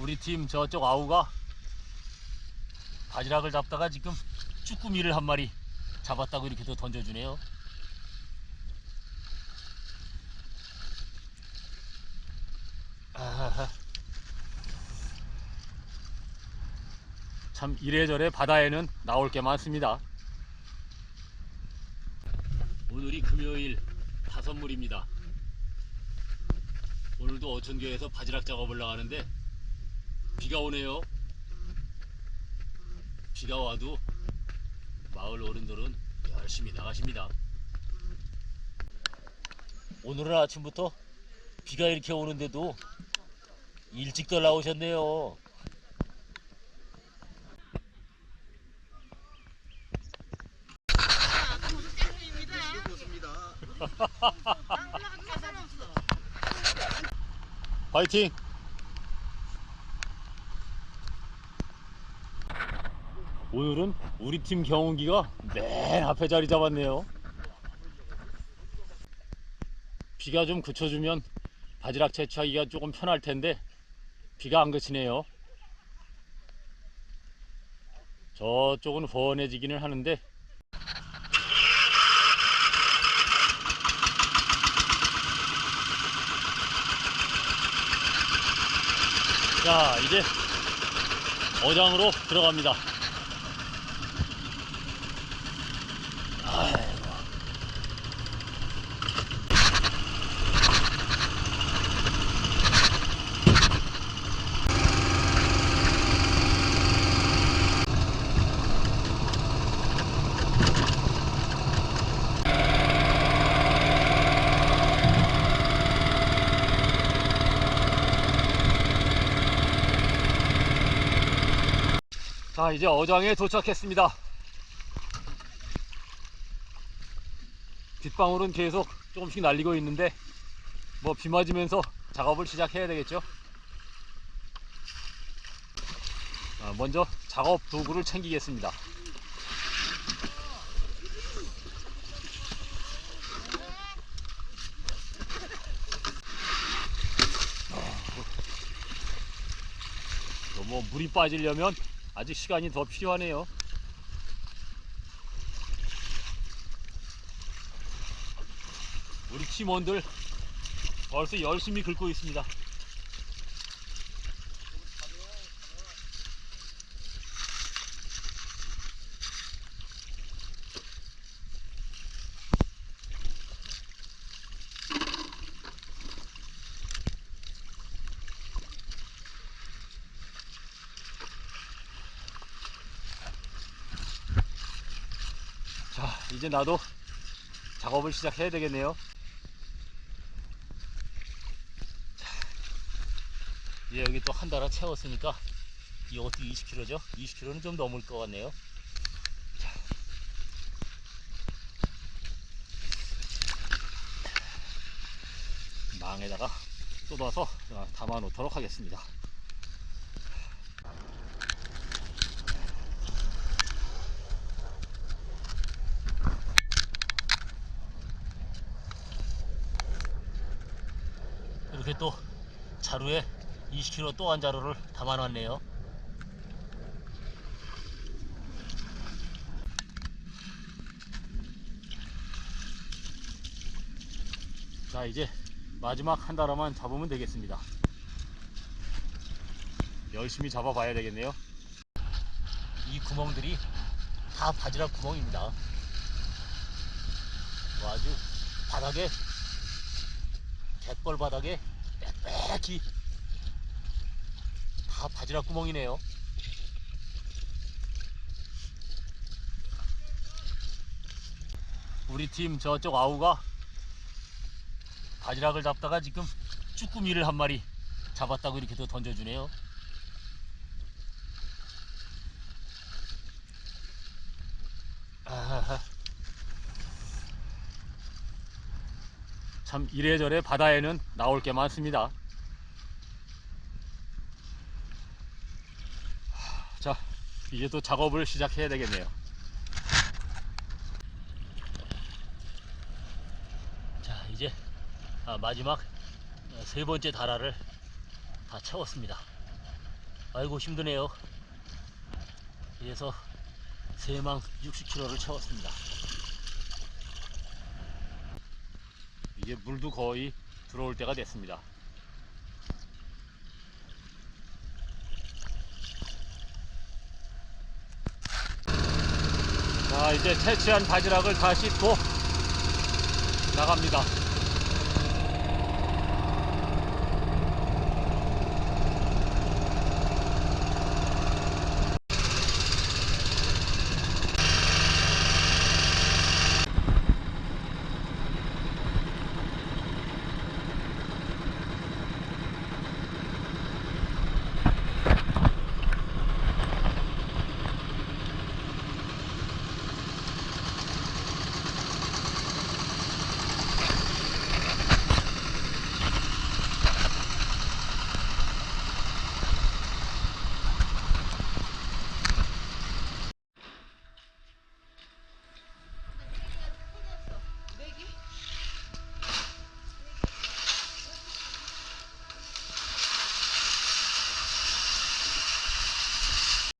우리 팀 저쪽 아우가 바지락을 잡다가 지금 쭈꾸미를 한 마리 잡았다고 이렇게 또 던져주네요. 참 이래저래 바다에는 나올 게 많습니다. 오늘이 금요일 다섯물입니다. 오늘도 어촌교에서 바지락 작업을 나가는데 비가 오네요. 비가 와도 마을 어른들은 열심히 나가십니다. 오늘은 아침부터 비가 이렇게 오는데도 일찍들 나오셨네요. 파이팅! 오늘은 우리 팀 경운기가 맨 앞에 자리 잡았네요. 비가 좀 그쳐주면 바지락 채취하기가 조금 편할 텐데 비가 안 그치네요. 저쪽은 훤해지기는 하는데 자 이제 어장으로 들어갑니다. 자 이제 어장에 도착했습니다. 빗방울은 계속 조금씩 날리고 있는데 뭐 비 맞으면서 작업을 시작해야 되겠죠. 자, 먼저 작업 도구를 챙기겠습니다. 어, 뭐 물이 빠지려면 아직 시간이 더 필요하네요. 우리 팀원들 벌써 열심히 긁고 있습니다. 자, 이제 나도 작업을 시작해야 되겠네요. 자, 이제 여기 또 한 달아 채웠으니까 이것도 20kg죠? 20kg는 좀 넘을 것 같네요. 자. 망에다가 쏟아서 어, 담아 놓도록 하겠습니다. 또 자루에 20kg 또 한 자루를 담아놨네요. 자 이제 마지막 한 달아만 잡으면 되겠습니다. 열심히 잡아봐야 되겠네요. 이 구멍들이 다 바지락 구멍입니다. 뭐 아주 바닥에 갯벌 바닥에 빽빽히 다 바지락 구멍이네요. 우리 팀 저쪽 아우가 바지락을 잡다가 지금 쭈꾸미를 한 마리 잡았다고 이렇게 또 던져주네요. 아하 참 이래저래 바다에는 나올 게 많습니다. 자, 이제 또 작업을 시작해야 되겠네요. 자, 이제 아, 마지막 어, 세 번째 다라를 다 채웠습니다. 아이고 힘드네요. 그래서 세망 60kg를 채웠습니다. 이제 물도 거의 들어올 때가 됐습니다. 자 이제 채취한 바지락을 다 씻고 나갑니다.